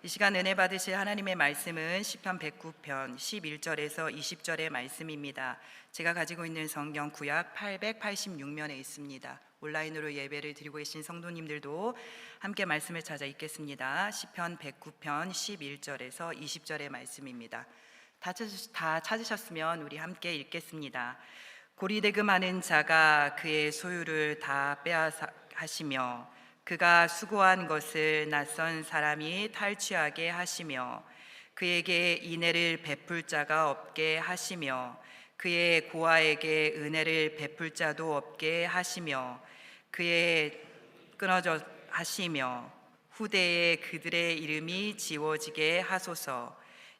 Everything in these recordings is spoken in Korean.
이 시간 은혜 받으실 하나님의 말씀은 시편 109편 11절에서 20절의 말씀입니다. 제가 가지고 있는 성경 구약 886면에 있습니다. 온라인으로 예배를 드리고 계신 성도님들도 함께 말씀을 찾아 읽겠습니다. 시편 109편 11절에서 20절의 말씀입니다. 다, 찾으, 다 찾으셨으면 우리 함께 읽겠습니다. 고리대금 하는 자가 그의 소유를 다 빼앗아 하시며 그가 수고한 것을 낯선 사람이 탈취하게 하시며 그에게 인애를 베풀 자가 없게 하시며 그의 고아에게 은혜를 베풀 자도 없게 하시며 그의 끊어져 하시며 후대에 그들의 이름이 지워지게 하소서.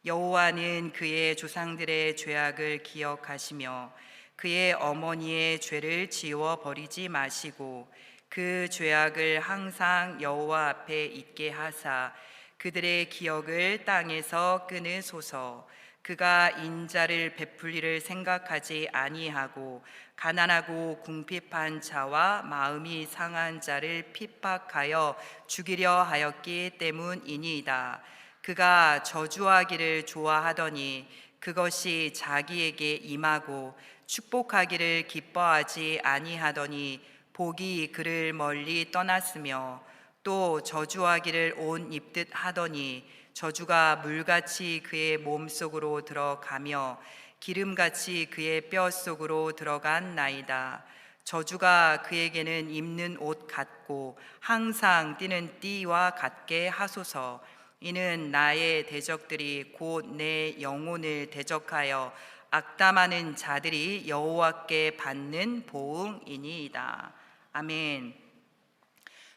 여호와는 그의 조상들의 죄악을 기억하시며 그의 어머니의 죄를 지워 버리지 마시고 그 죄악을 항상 여호와 앞에 있게 하사 그들의 기억을 땅에서 끊으소서. 그가 인자를 베풀리를 생각하지 아니하고 가난하고 궁핍한 자와 마음이 상한 자를 핍박하여 죽이려 하였기 때문이니이다. 그가 저주하기를 좋아하더니 그것이 자기에게 임하고 축복하기를 기뻐하지 아니하더니 복이 그를 멀리 떠났으며 또 저주하기를 온 입듯 하더니 저주가 물같이 그의 몸 속으로 들어가며 기름같이 그의 뼈 속으로 들어간 나이다. 저주가 그에게는 입는 옷 같고 항상 뛰는 띠와 같게 하소서. 이는 나의 대적들이 곧 내 영혼을 대적하여 악담하는 자들이 여호와께 받는 보응이니이다. 아멘.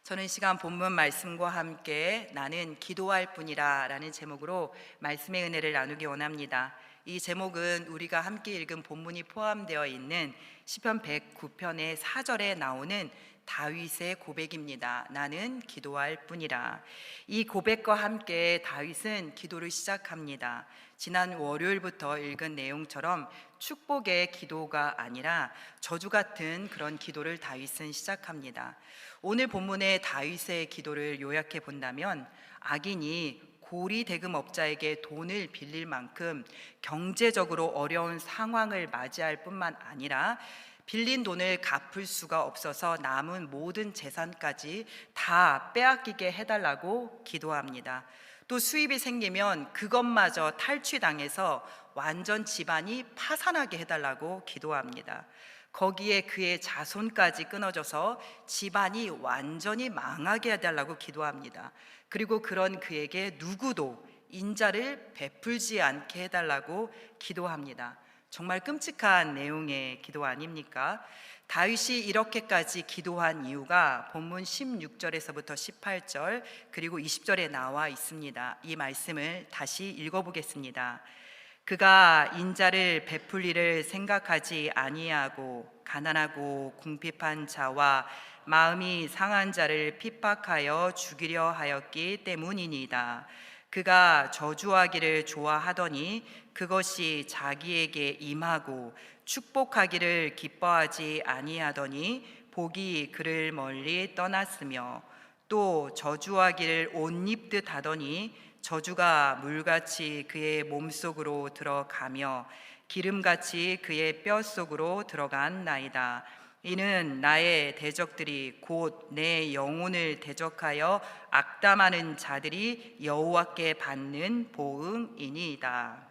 저는 이 시간 본문 말씀과 함께 나는 기도할 뿐이라 라는 제목으로 말씀의 은혜를 나누기 원합니다. 이 제목은 우리가 함께 읽은 본문이 포함되어 있는 시편 109편의 4절에 나오는 다윗의 고백입니다. 나는 기도할 뿐이라. 이 고백과 함께 다윗은 기도를 시작합니다. 지난 월요일부터 읽은 내용처럼 축복의 기도가 아니라 저주 같은 그런 기도를 다윗은 시작합니다. 오늘 본문의 다윗의 기도를 요약해 본다면 악인이 고리 대금업자에게 돈을 빌릴 만큼 경제적으로 어려운 상황을 맞이할 뿐만 아니라 빌린 돈을 갚을 수가 없어서 남은 모든 재산까지 다 빼앗기게 해달라고 기도합니다. 또 수입이 생기면 그것마저 탈취당해서 완전 집안이 파산하게 해달라고 기도합니다. 거기에 그의 자손까지 끊어져서 집안이 완전히 망하게 해달라고 기도합니다. 그리고 그런 그에게 누구도 인자를 베풀지 않게 해달라고 기도합니다. 정말 끔찍한 내용의 기도 아닙니까? 다윗이 이렇게까지 기도한 이유가 본문 16절에서부터 18절 그리고 20절에 나와 있습니다. 이 말씀을 다시 읽어보겠습니다. 그가 인자를 베풀리를 생각하지 아니하고 가난하고 궁핍한 자와 마음이 상한 자를 핍박하여 죽이려 하였기 때문이니이다. 그가 저주하기를 좋아하더니 그것이 자기에게 임하고 축복하기를 기뻐하지 아니하더니 복이 그를 멀리 떠났으며 또 저주하기를 옷 입듯 하더니 저주가 물같이 그의 몸속으로 들어가며 기름같이 그의 뼈 속으로 들어간 나이다. 이는 나의 대적들이 곧 내 영혼을 대적하여 악담하는 자들이 여호와께 받는 보응이니이다.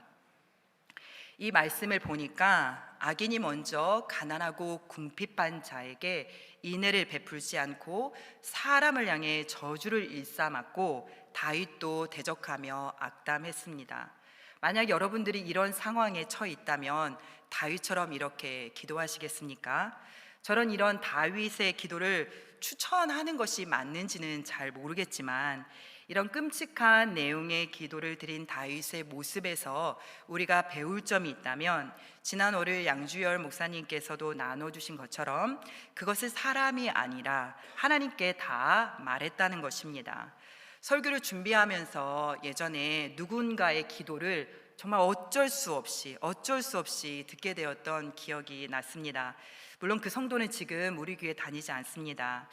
이 말씀을 보니까 악인이 먼저 가난하고 궁핍한 자에게 인애를 베풀지 않고 사람을 향해 저주를 일삼았고 다윗도 대적하며 악담했습니다. 만약 여러분들이 이런 상황에 처해 있다면 다윗처럼 이렇게 기도하시겠습니까? 저런 이런 다윗의 기도를 추천하는 것이 맞는지는 잘 모르겠지만 이런 끔찍한 내용의 기도를 드린 다윗의 모습에서 우리가 배울 점이 있다면 지난 월요일 양주열 목사님께서도 나눠주신 것처럼 그것을 사람이 아니라 하나님께 다 말했다는 것입니다. 설교를 준비하면서 예전에 누군가의 기도를 정말 어쩔 수 없이 어쩔 수 없이 듣게 되었던 기억이 났습니다. 물론 그 성도는 지금 우리 교회 다니지 않습니다.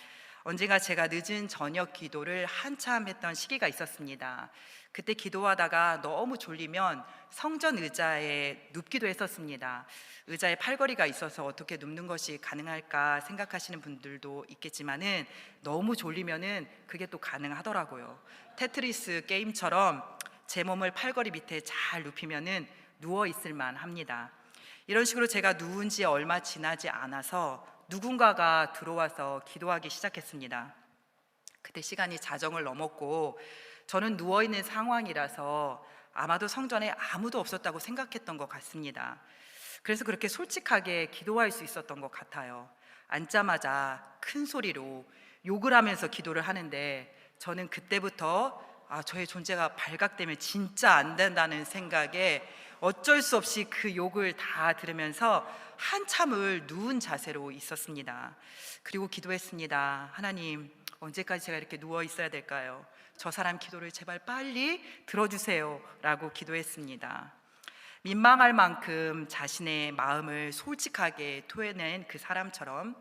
언젠가 제가 늦은 저녁 기도를 한참 했던 시기가 있었습니다. 그때 기도하다가 너무 졸리면 성전 의자에 눕기도 했었습니다. 의자에 팔걸이가 있어서 어떻게 눕는 것이 가능할까 생각하시는 분들도 있겠지만은 너무 졸리면은 그게 또 가능하더라고요. 테트리스 게임처럼 제 몸을 팔걸이 밑에 잘 눕히면은 누워 있을 만 합니다. 이런 식으로 제가 누운 지 얼마 지나지 않아서 누군가가 들어와서 기도하기 시작했습니다. 그때 시간이 자정을 넘었고 저는 누워 있는 상황이라서 아마도 성전에 아무도 없었다고 생각했던 것 같습니다. 그래서 그렇게 솔직하게 기도할 수 있었던 것 같아요. 앉자마자 큰 소리로 욕을 하면서 기도를 하는데 저는 그때부터 아, 저의 존재가 발각되면 진짜 안 된다는 생각에 어쩔 수 없이 그 욕을 다 들으면서 한참을 누운 자세로 있었습니다. 그리고 기도했습니다. 하나님, 언제까지 제가 이렇게 누워 있어야 될까요? 저 사람 기도를 제발 빨리 들어주세요. 라고 기도했습니다. 민망할 만큼 자신의 마음을 솔직하게 토해낸 그 사람처럼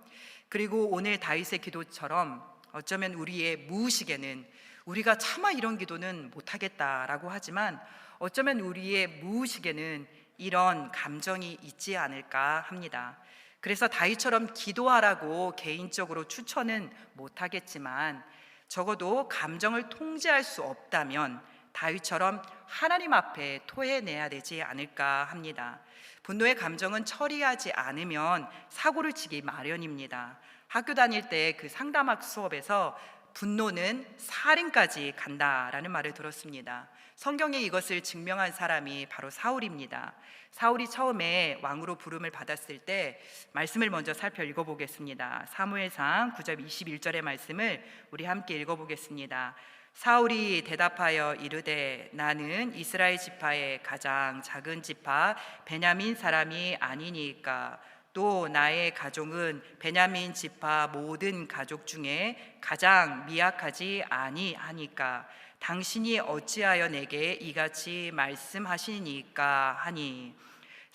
그리고 오늘 다윗의 기도처럼 어쩌면 우리의 무의식에는 우리가 차마 이런 기도는 못하겠다라고 하지만 어쩌면 우리의 무의식에는 이런 감정이 있지 않을까 합니다. 그래서 다윗처럼 기도하라고 개인적으로 추천은 못 하겠지만 적어도 감정을 통제할 수 없다면 다윗처럼 하나님 앞에 토해내야 되지 않을까 합니다. 분노의 감정은 처리하지 않으면 사고를 치기 마련입니다. 학교 다닐 때 그 상담학 수업에서 분노는 살인까지 간다라는 말을 들었습니다. 성경에 이것을 증명한 사람이 바로 사울입니다. 사울이 처음에 왕으로 부름을 받았을 때 말씀을 먼저 살펴 읽어보겠습니다. 사무엘상 9절 21절의 말씀을 우리 함께 읽어보겠습니다. 사울이 대답하여 이르되 나는 이스라엘 지파의 가장 작은 지파 베냐민 사람이 아니니까 또 나의 가족은 베냐민 지파 모든 가족 중에 가장 미약하지 아니하니까 당신이 어찌하여 내게 이같이 말씀하시니까 하니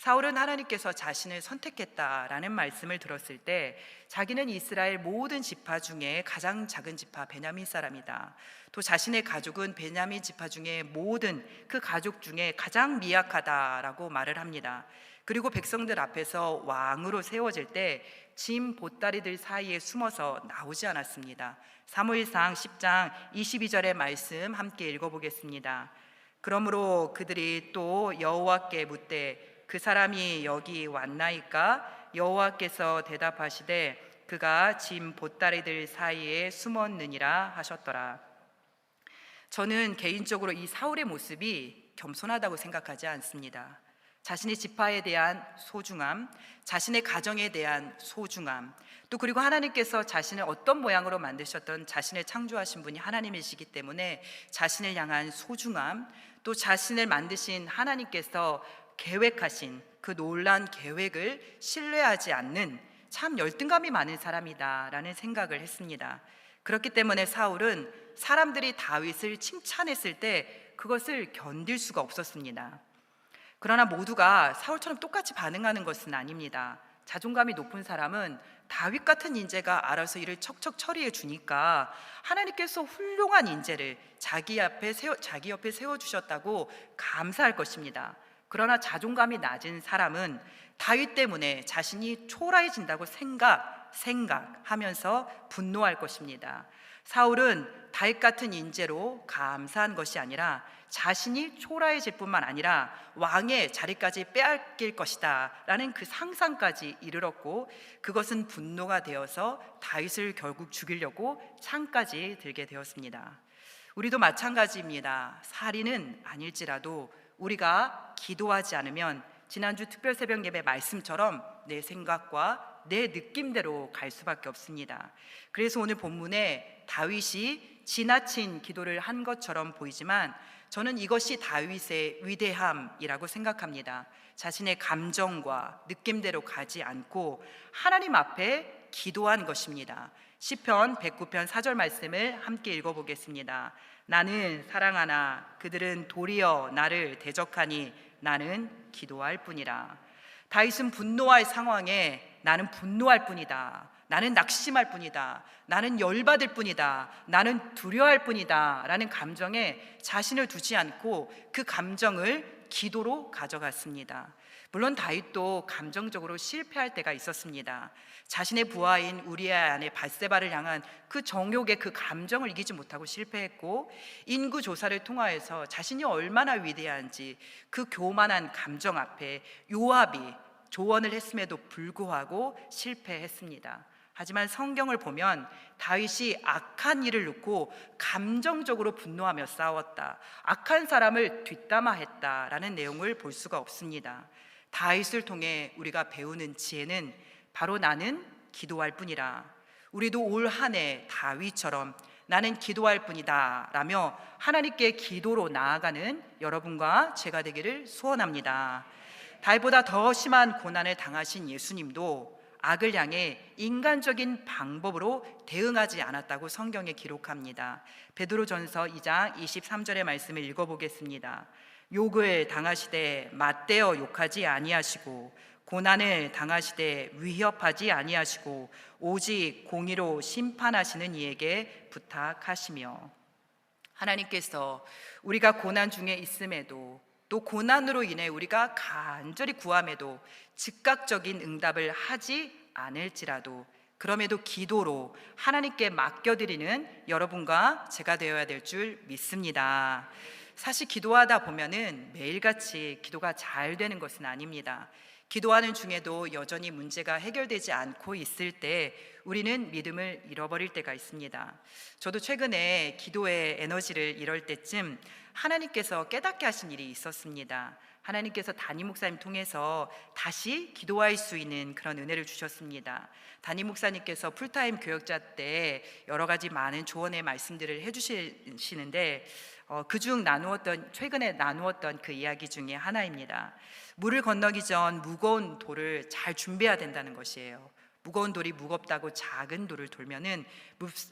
사울은 하나님께서 자신을 선택했다라는 말씀을 들었을 때 자기는 이스라엘 모든 지파 중에 가장 작은 지파 베냐민 사람이다. 또 자신의 가족은 베냐민 지파 중에 모든 그 가족 중에 가장 미약하다라고 말을 합니다. 그리고 백성들 앞에서 왕으로 세워질 때 짐 보따리들 사이에 숨어서 나오지 않았습니다. 사무엘상 10장 22절의 말씀 함께 읽어보겠습니다. 그러므로 그들이 또 여호와께 묻되 그 사람이 여기 왔나이까 여호와께서 대답하시되 그가 짐 보따리들 사이에 숨었느니라 하셨더라. 저는 개인적으로 이 사울의 모습이 겸손하다고 생각하지 않습니다. 자신의 지파에 대한 소중함, 자신의 가정에 대한 소중함, 또 그리고 하나님께서 자신을 어떤 모양으로 만드셨던 자신을 창조하신 분이 하나님이시기 때문에 자신을 향한 소중함, 또 자신을 만드신 하나님께서 계획하신 그 놀란 계획을 신뢰하지 않는 참 열등감이 많은 사람이다라는 생각을 했습니다. 그렇기 때문에 사울은 사람들이 다윗을 칭찬했을 때 그것을 견딜 수가 없었습니다. 그러나 모두가 사울처럼 똑같이 반응하는 것은 아닙니다. 자존감이 높은 사람은 다윗 같은 인재가 알아서 일을 척척 처리해 주니까 하나님께서 훌륭한 인재를 자기 앞에 세워 자기 옆에 세워 주셨다고 감사할 것입니다. 그러나 자존감이 낮은 사람은 다윗 때문에 자신이 초라해진다고 생각 생각하면서 분노할 것입니다. 사울은 다윗 같은 인재로 감사한 것이 아니라 자신이 초라해질 뿐만 아니라 왕의 자리까지 빼앗길 것이다 라는 그 상상까지 이르렀고 그것은 분노가 되어서 다윗을 결국 죽이려고 창까지 들게 되었습니다. 우리도 마찬가지입니다. 살인은 아닐지라도 우리가 기도하지 않으면 지난주 특별 새벽 예배 말씀처럼 내 생각과 내 느낌대로 갈 수밖에 없습니다. 그래서 오늘 본문에 다윗이 지나친 기도를 한 것처럼 보이지만 저는 이것이 다윗의 위대함이라고 생각합니다. 자신의 감정과 느낌대로 가지 않고 하나님 앞에 기도한 것입니다. 시편 109편 4절 말씀을 함께 읽어 보겠습니다. 나는 사랑하나 그들은 도리어 나를 대적하니 나는 기도할 뿐이라. 다윗은 분노할 상황에 나는 분노할 뿐이다. 나는 낙심할 뿐이다. 나는 열받을 뿐이다. 나는 두려워할 뿐이다. 라는 감정에 자신을 두지 않고 그 감정을 기도로 가져갔습니다. 물론 다윗도 감정적으로 실패할 때가 있었습니다. 자신의 부하인 우리의 아내 바세바를 향한 그 정욕의 그 감정을 이기지 못하고 실패했고 인구 조사를 통하여서 자신이 얼마나 위대한지 그 교만한 감정 앞에 요압이 조언을 했음에도 불구하고 실패했습니다. 하지만 성경을 보면 다윗이 악한 일을 놓고 감정적으로 분노하며 싸웠다. 악한 사람을 뒷담화했다라는 내용을 볼 수가 없습니다. 다윗을 통해 우리가 배우는 지혜는 바로 나는 기도할 뿐이라. 우리도 올 한 해 다윗처럼 나는 기도할 뿐이다 라며 하나님께 기도로 나아가는 여러분과 제가 되기를 소원합니다. 다윗보다 더 심한 고난을 당하신 예수님도 악을 향해 인간적인 방법으로 대응하지 않았다고 성경에 기록합니다. 베드로전서 2장 23절의 말씀을 읽어 보겠습니다. 욕을 당하시되 맞대어 욕하지 아니하시고 고난을 당하시되 위협하지 아니하시고 오직 공의로 심판하시는 이에게 부탁하시며 하나님께서 우리가 고난 중에 있음에도 또 고난으로 인해 우리가 간절히 구함에도 즉각적인 응답을 하지 않을지라도 그럼에도 기도로 하나님께 맡겨드리는 여러분과 제가 되어야 될 줄 믿습니다. 사실 기도하다 보면은 매일같이 기도가 잘 되는 것은 아닙니다. 기도하는 중에도 여전히 문제가 해결되지 않고 있을 때 우리는 믿음을 잃어버릴 때가 있습니다. 저도 최근에 기도의 에너지를 잃을 때쯤 하나님께서 깨닫게 하신 일이 있었습니다. 하나님께서 담임 목사님 통해서 다시 기도할 수 있는 그런 은혜를 주셨습니다. 담임 목사님께서 풀타임 교역자 때 여러 가지 많은 조언의 말씀들을 해주시는데 어, 그중 나누었던 최근에 나누었던 그 이야기 중에 하나입니다. 물을 건너기 전 무거운 돌을 잘 준비해야 된다는 것이에요. 무거운 돌이 무겁다고 작은 돌을 돌면은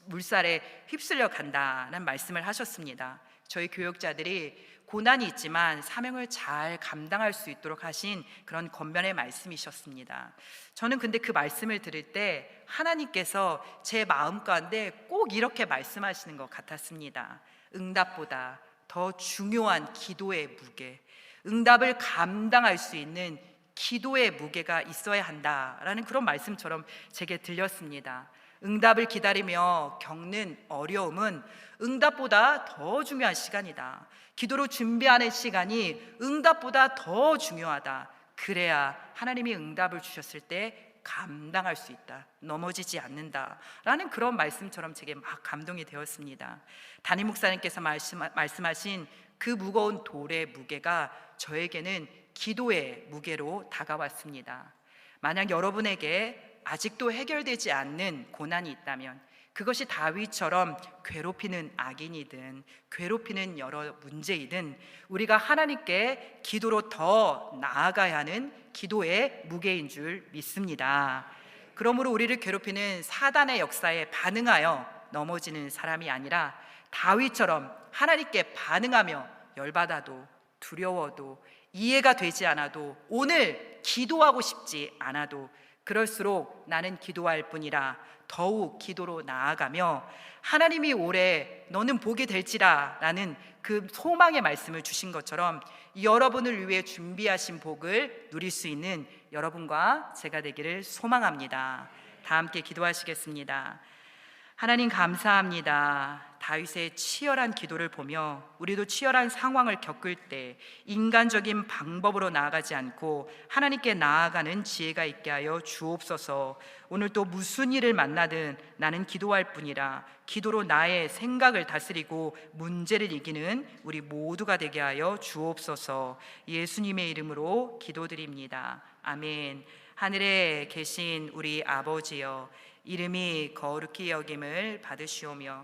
물살에 휩쓸려 간다는 말씀을 하셨습니다. 저희 교육자들이 고난이 있지만 사명을 잘 감당할 수 있도록 하신 그런 권면의 말씀이셨습니다. 저는 근데 그 말씀을 들을 때 하나님께서 제 마음 가운데 꼭 이렇게 말씀하시는 것 같았습니다. 응답보다 더 중요한 기도의 무게, 응답을 감당할 수 있는 기도의 무게가 있어야 한다라는 그런 말씀처럼 제게 들렸습니다. 응답을 기다리며 겪는 어려움은 응답보다 더 중요한 시간이다. 기도로 준비하는 시간이 응답보다 더 중요하다. 그래야 하나님이 응답을 주셨을 때 감당할 수 있다. 넘어지지 않는다. 라는 그런 말씀처럼 제게 막 감동이 되었습니다. 담임 목사님께서 말씀, 말씀하신 그 무거운 돌의 무게가 저에게는 기도의 무게로 다가왔습니다. 만약 여러분에게 아직도 해결되지 않는 고난이 있다면 그것이 다윗처럼 괴롭히는 악인이든 괴롭히는 여러 문제이든 우리가 하나님께 기도로 더 나아가야 하는 기도의 무게인 줄 믿습니다. 그러므로 우리를 괴롭히는 사단의 역사에 반응하여 넘어지는 사람이 아니라 다윗처럼 하나님께 반응하며 열받아도 두려워도 이해가 되지 않아도 오늘 기도하고 싶지 않아도 그럴수록 나는 기도할 뿐이라 더욱 기도로 나아가며 하나님이 올해 너는 보게 될지라 라는 그 소망의 말씀을 주신 것처럼 여러분을 위해 준비하신 복을 누릴 수 있는 여러분과 제가 되기를 소망합니다. 다 함께 기도하시겠습니다. 하나님 감사합니다. 다윗의 치열한 기도를 보며 우리도 치열한 상황을 겪을 때 인간적인 방법으로 나아가지 않고 하나님께 나아가는 지혜가 있게 하여 주옵소서. 오늘 또 무슨 일을 만나든 나는 기도할 뿐이라 기도로 나의 생각을 다스리고 문제를 이기는 우리 모두가 되게 하여 주옵소서. 예수님의 이름으로 기도드립니다. 아멘. 하늘에 계신 우리 아버지여 이름이 거룩히 여김을 받으시오며